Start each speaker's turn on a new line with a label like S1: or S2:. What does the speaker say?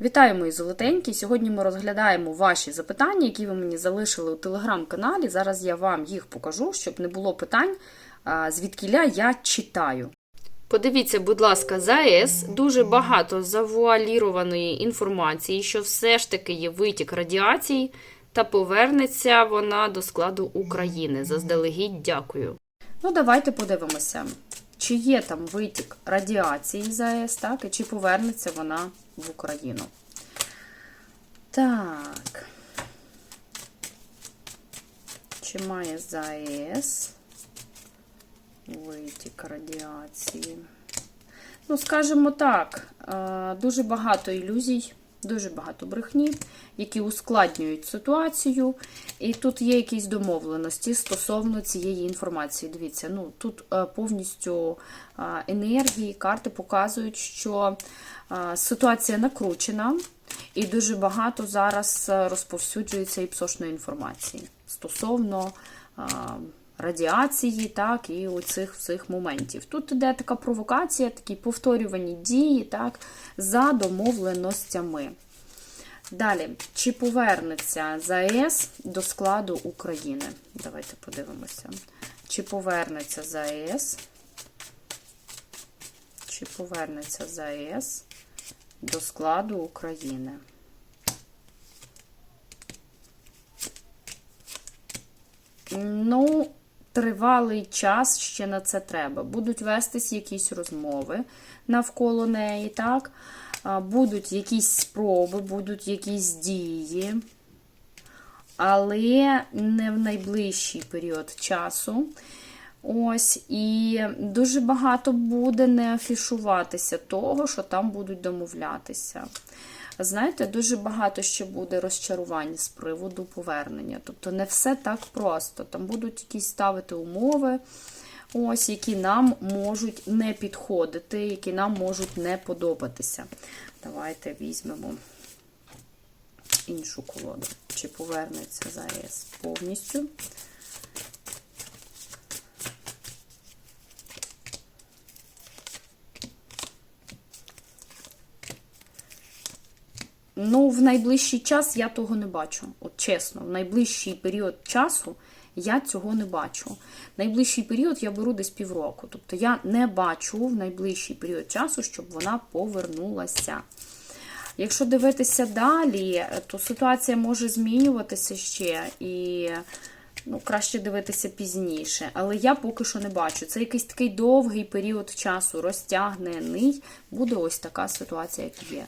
S1: Вітаю, мої золотенькі! Сьогодні ми розглядаємо ваші запитання, які ви мені залишили у телеграм-каналі. Зараз я вам їх покажу, щоб не було питань, звідкіля я читаю. Подивіться, будь ласка, за АЕС дуже багато завуалірованої інформації, що все ж таки є витік радіації, та повернеться вона до складу України. Заздалегідь дякую. Ну, давайте подивимося, чи є там витік радіації з АЕС, так, і чи повернеться вона в Україну. Так. Чи має ЗАЕС витік радіації? Ну, скажімо так, е, дуже багато ілюзій, дуже багато брехні, які ускладнюють ситуацію. І тут є якісь домовленості стосовно цієї інформації. Дивіться, ну тут е, повністю е, енергії, карти показують, що е, ситуація накручена, і дуже багато зараз розповсюджується і псошної інформації стосовно радіації, так, і оцих всіх моментів. Тут іде така провокація, такі повторювані дії, так, за домовленостями. Далі, чи повернеться ЗАЕС до складу України? Давайте подивимося. Чи повернеться ЗАЕС? Чи повернеться ЗАЕС до складу України? Ну, тривалий час ще на це треба. Будуть вестись якісь розмови навколо неї, так? Будуть якісь спроби, будуть якісь дії, але не в найближчий період часу. Ось, і дуже багато буде не афішуватися того, що там будуть домовлятися. Знаєте, дуже багато ще буде розчарувань з приводу повернення. Тобто не все так просто. Там будуть якісь ставити умови, ось, які нам можуть не підходити, які нам можуть не подобатися. Давайте візьмемо іншу колоду. Чи повернеться зараз повністю. Ну, в найближчий час я того не бачу. От чесно, в найближчий період часу я цього не бачу. Найближчий період я беру десь півроку. Тобто я не бачу в найближчий період часу, щоб вона повернулася. Якщо дивитися далі, то ситуація може змінюватися ще і ну, краще дивитися пізніше. Але я поки що не бачу. Це якийсь такий довгий період часу, розтягнений. Буде ось така ситуація, як є.